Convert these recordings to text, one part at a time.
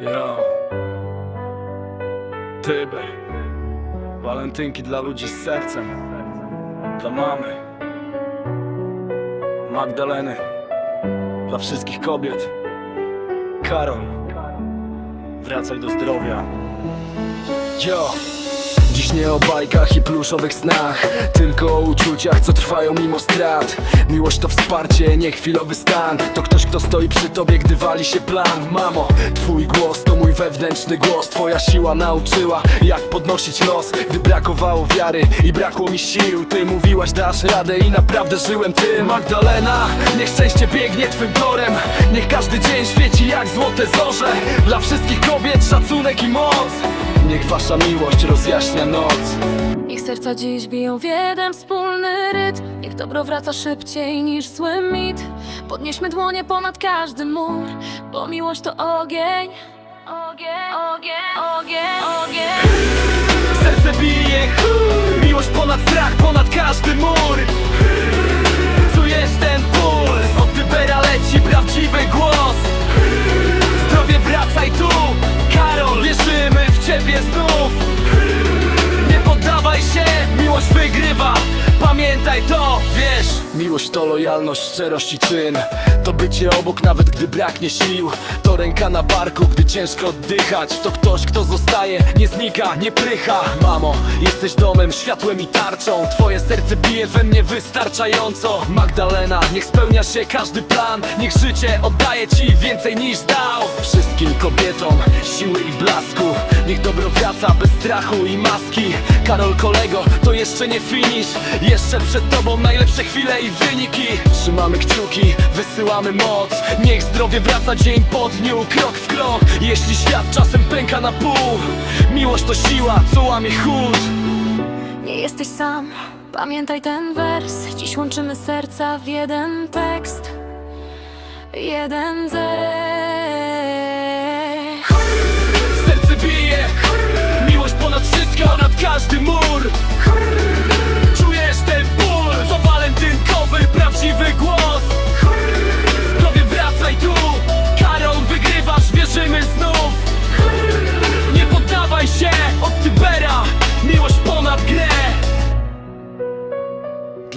Ja. Tyber. Walentynki dla ludzi z sercem. Dla mamy. Magdaleny. Dla wszystkich kobiet. Karol. Wracaj do zdrowia. Jo. Dziś nie o bajkach i pluszowych snach Tylko o uczuciach, co trwają mimo strat. Miłość to wsparcie, nie chwilowy stan. To ktoś, kto stoi przy tobie, gdy wali się plan. Mamo, twój głos to mój wewnętrzny głos. Twoja siła nauczyła, jak podnosić los. Gdy brakowało wiary i brakło mi sił Ty mówiłaś, dasz radę i naprawdę żyłem tym. Magdalena, niech szczęście biegnie twym torem. Niech każdy dzień świeci jak złote zorze. Dla wszystkich kobiet szacunek i moc Niech wasza miłość rozjaśnia noc. Ich serca dziś biją w jeden wspólny rytm. Niech dobro wraca szybciej niż zły mit. Podnieśmy dłonie ponad każdy mur Bo miłość to ogień. Ogień, ogień, ogień, ogień. Serce bije Miłość ponad strach, ponad każdy Pamiętaj to, wiesz Miłość to lojalność, szczerość i czyn. To bycie obok nawet gdy braknie sił. To ręka na barku, gdy ciężko oddychać. To ktoś, kto zostaje, nie znika, nie prycha. Mamo, jesteś domem, światłem i tarczą. Twoje serce bije we mnie wystarczająco. Magdalena, niech spełnia się każdy plan. Niech życie oddaje ci więcej niż dał. Wszystkim kobietom siły i blasku. Niech dobro wraca bez strachu i maski. Karol kolego, to jeszcze nie finish Jeszcze przed tobą najlepsze chwile i wyniki. Trzymamy kciuki, wysyłamy moc. Niech zdrowie wraca dzień po dniu, krok w krok. Jeśli świat czasem pęka na pół Miłość to siła, co łamie chód. Nie jesteś sam, pamiętaj ten wers. Dziś łączymy serca w jeden tekst. Jeden zech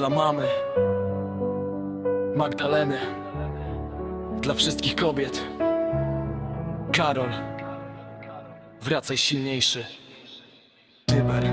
Dla mamy, Magdaleny, dla wszystkich kobiet Karol Wracaj silniejszy. Tyber.